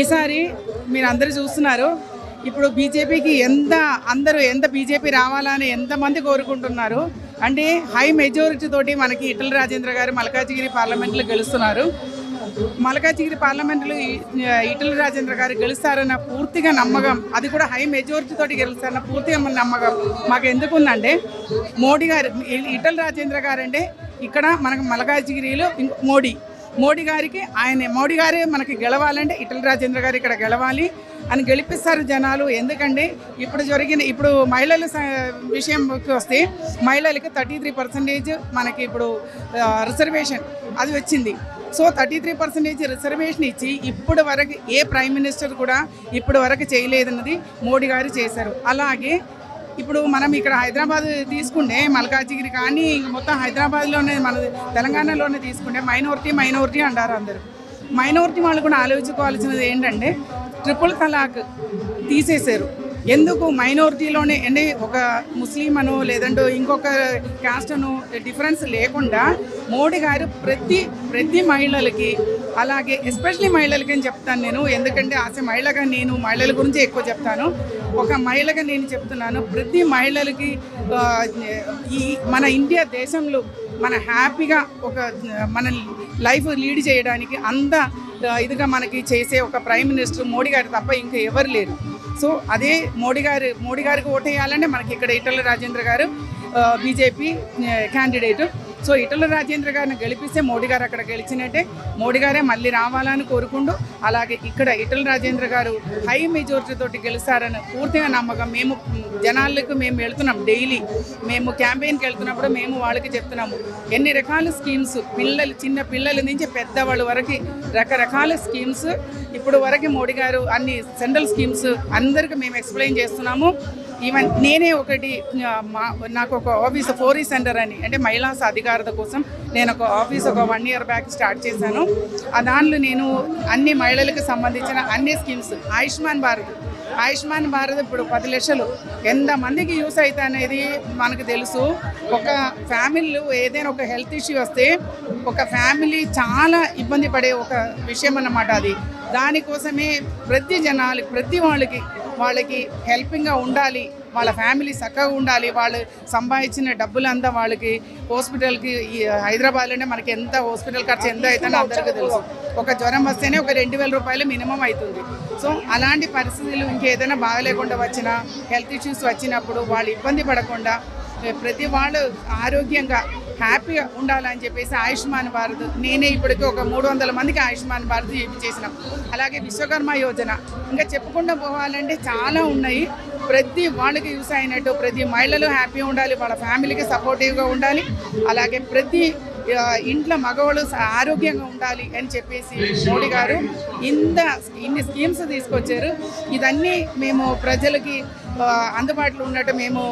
ఈసారి మీరు అందరూ చూస్తున్నారు. ఇప్పుడు బీజేపీకి ఎంత అందరూ ఎంత బీజేపీ రావాలని ఎంతమంది కోరుకుంటున్నారు. అంటే హై మెజారిటీ తోటి మనకి ఇటల రాజేంద్ర గారు మల్కాజిగిరి పార్లమెంట్లో గెలుస్తున్నారు. మల్కాజిగిరి పార్లమెంట్లో ఇటల రాజేంద్ర గారు గెలుస్తారన్న పూర్తిగా నమ్మకం అది కూడా హై మెజారిటీ తోటి గెలుస్తారన్న పూర్తిగా మన నమ్మకం మాకు ఎందుకుందంటే మోడీ గారు ఇటల రాజేంద్ర గారు అంటే ఇక్కడ మనకు మల్కాజిగిరిలో మోడీ మోడీ గారికి ఆయన మోడీ గారే మనకి గెలవాలంటే ఇటల రాజేంద్ర గారు ఇక్కడ గెలవాలి అని గెలిపిస్తారు జనాలు. ఎందుకంటే ఇప్పుడు జరిగిన ఇప్పుడు మహిళల స- విషయంకి వస్తే మహిళలకి థర్టీ త్రీ పర్సెంటేజ్ మనకి ఇప్పుడు రిజర్వేషన్ అది వచ్చింది. So thirty three percentage reservation ఇచ్చి ఇప్పుడు వరకు ఏ ప్రైమ్ మినిస్టర్ కూడా ఇప్పుడు వరకు చేయలేదన్నది మోడీ గారు చేశారు. అలాగే ఇప్పుడు మనం ఇక్కడ హైదరాబాద్ తీసుకుంటే మల్కాజిగిరి కానీ ఇంక మొత్తం హైదరాబాద్లోనే మన తెలంగాణలోనే తీసుకుంటే మైనారిటీ మైనారిటీ అంటారు అందరూ. మైనారిటీ వాళ్ళు కూడా ఆలోచించుకోవాల్సినది ఏంటంటే ట్రిపుల్ తలాక్ తీసేశారు. ఎందుకు మైనారిటీలోనే అంటే ఒక ముస్లిం అను లేదంటే ఇంకొక క్యాస్ట్ అను డిఫరెన్స్ లేకుండా మోడీ గారు ప్రతి ప్రతి మహిళలకి అలాగే ఎస్పెషలీ మహిళలకి అని చెప్తాను నేను. ఎందుకంటే ఆశ మహిళగా నేను మహిళల గురించి ఎక్కువ చెప్తాను. ఒక మహిళగా నేను చెప్తున్నాను. ప్రతి మహిళలకి ఈ మన ఇండియా దేశంలో మన హ్యాపీగా ఒక మన లైఫ్ లీడ్ చేయడానికి అంత ఇదిగా మనకి చేసే ఒక ప్రైమ్ మినిస్టర్ మోడీ గారు తప్ప ఇంకా ఎవరు లేరు. సో అదే మోడీ గారు మోడీ గారికి ఓటేయాలంటే మనకి ఇక్కడ Etela Rajender garu BJP candidate so Etela Rajender గారిని గెలిపిస్తే మోడీ గారు అక్కడ గెలిచినట్టే. మోడీ గారే మళ్ళీ రావాలని కోరుకుంటూ అలాగే ఇక్కడ ఇటల రాజేంద్ర గారు హై మెజారిటీ తోటి గెలుస్తారని పూర్తిగా నమ్మకం. మేము జనాలకు మేము వెళ్తున్నాం డైలీ. మేము క్యాంపెయిన్కి వెళ్తున్నప్పుడు మేము వాళ్ళకి చెప్తున్నాము. ఎన్ని రకాల స్కీమ్స్ పిల్లలు చిన్న పిల్లల నుంచి పెద్దవాళ్ళ వరకు రకరకాల స్కీమ్స్. ఇప్పుడు వరకు మోడీ గారు అన్ని సెంట్రల్ స్కీమ్స్ అందరికీ మేము ఎక్స్ప్లెయిన్ చేస్తున్నాము. ఈవెన్ నేనే ఒకటి మా నాకు ఒక ఆఫీస్ ఫోరీ సెంటర్ అని అంటే మహిళా సాధికారత కోసం నేను ఒక ఆఫీస్ ఒక వన్ ఇయర్ బ్యాక్ స్టార్ట్ చేశాను. ఆ దానిలో నేను అన్ని మహిళలకు సంబంధించిన అన్ని స్కీమ్స్ ఆయుష్మాన్ భారత్ ఆయుష్మాన్ భారత్ ఇప్పుడు పది లక్షలు ఎంతమందికి యూస్ అవుతా అనేది మనకు తెలుసు. ఒక ఫ్యామిలీలో ఏదైనా ఒక హెల్త్ ఇష్యూ వస్తే ఒక ఫ్యామిలీ చాలా ఇబ్బంది పడే ఒక విషయం అన్నమాట అది. దానికోసమే ప్రతి జనాలకి ప్రతి వాళ్ళకి వాళ్ళకి హెల్పింగ్గా ఉండాలి. వాళ్ళ ఫ్యామిలీ చక్కగా ఉండాలి. వాళ్ళు సంపాదించిన డబ్బులంతా వాళ్ళకి హాస్పిటల్కి ఈ హైదరాబాద్లోనే మనకి ఎంత హాస్పిటల్ ఖర్చు ఎంత అవుతుందో అందరికీ తెలుసు. ఒక జ్వరం వస్తేనే ఒక రెండు వేల రూపాయలు మినిమం అవుతుంది. సో అలాంటి పరిస్థితులు ఇంకేదైనా బాగలేకుండా వచ్చినా హెల్త్ ఇష్యూస్ వచ్చినప్పుడు వాళ్ళు ఇబ్బంది పడకుండా ప్రతి వాళ్ళు ఆరోగ్యంగా హ్యాపీగా ఉండాలని చెప్పేసి ఆయుష్మాన్ భారత్ నేనే ఇప్పటికీ ఒక మూడు వందల మందికి ఆయుష్మాన్ భారత్ చేయించేసినాం అలాగే విశ్వకర్మ యోజన. ఇంకా చెప్పకుండా పోవాలంటే చాలా ఉన్నాయి. ప్రతి వాళ్ళకి యూస్ అయినట్టు ప్రతి మహిళలు హ్యాపీగా ఉండాలి వాళ్ళ ఫ్యామిలీకి సపోర్టివ్గా ఉండాలి. అలాగే ప్రతి ఇంట్లో మగవాళ్ళు ఆరోగ్యంగా ఉండాలి అని చెప్పేసి మోడీ గారు ఇంత ఇన్ని స్కీమ్స్ తీసుకొచ్చారు. ఇదన్నీ మేము ప్రజలకి అందుబాటులో ఉన్నట్టు మేము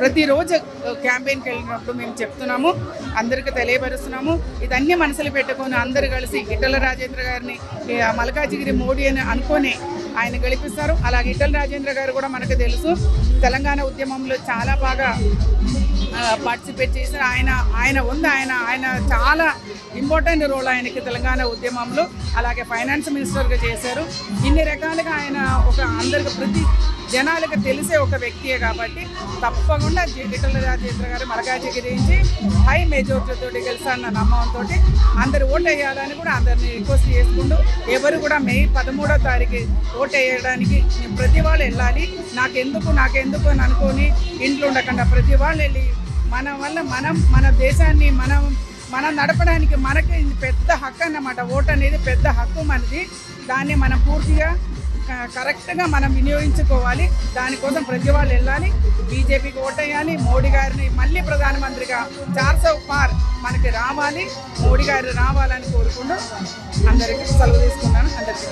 ప్రతిరోజు క్యాంపెయిన్కి వెళ్ళినప్పుడు మేము చెప్తున్నాము అందరికీ తెలియపరుస్తున్నాము. ఇదన్నీ మనసులో పెట్టుకొని అందరు కలిసి ఇటల రాజేంద్ర గారిని మల్కాజిగిరి మోడీ అని అనుకొని ఆయన గెలిపిస్తారు. అలాగే ఇటల్ రాజేంద్ర గారు కూడా మనకు తెలుసు. తెలంగాణ ఉద్యమంలో చాలా బాగా పార్టిసిపేట్ చేశారు. ఆయన ఆయన ఉంది. ఆయన ఆయన చాలా ఇంపార్టెంట్ రోల్ ఆయనకి తెలంగాణ ఉద్యమంలో. అలాగే ఫైనాన్స్ మినిస్టర్గా చేశారు. ఇన్ని రకాలుగా ఆయన ఒక అందరికి ప్రతి జనాలకు తెలిసే ఒక వ్యక్తియే కాబట్టి తప్పకుండా ఇటల రాజేంద్ర గారు మరగాజీ గురించి హై మెజారిటీతో గెలిచారన్న నమ్మకంతో అందరు ఓటు వేయాలని కూడా అందరిని రిక్వెస్ట్ చేసుకుంటూ ఎవరు కూడా మే పదమూడో తారీఖు ఓటు వేయడానికి ప్రతి వాళ్ళు వెళ్ళాలి. నాకెందుకు నాకెందుకు అని అనుకొని ఇంట్లో ఉండకుండా ప్రతి వాళ్ళు వెళ్ళి మన వల్ల మనం మన దేశాన్ని మనం మనం నడపడానికి మనకి పెద్ద హక్కు అన్నమాట. ఓటు అనేది పెద్ద హక్కు మనది. దాన్ని మనం పూర్తిగా కరెక్ట్గా మనం వినియోగించుకోవాలి. దానికోసం ప్రతి వాళ్ళు వెళ్ళాలి. బీజేపీకి ఓటేయాలి. మోడీ గారిని మళ్ళీ ప్రధానమంత్రిగా చార్సౌ పార్ మనకి రావాలి. మోడీ గారు రావాలని కోరుకుంటూ అందరికీ సెలవు తీసుకున్నాను. అందరికీ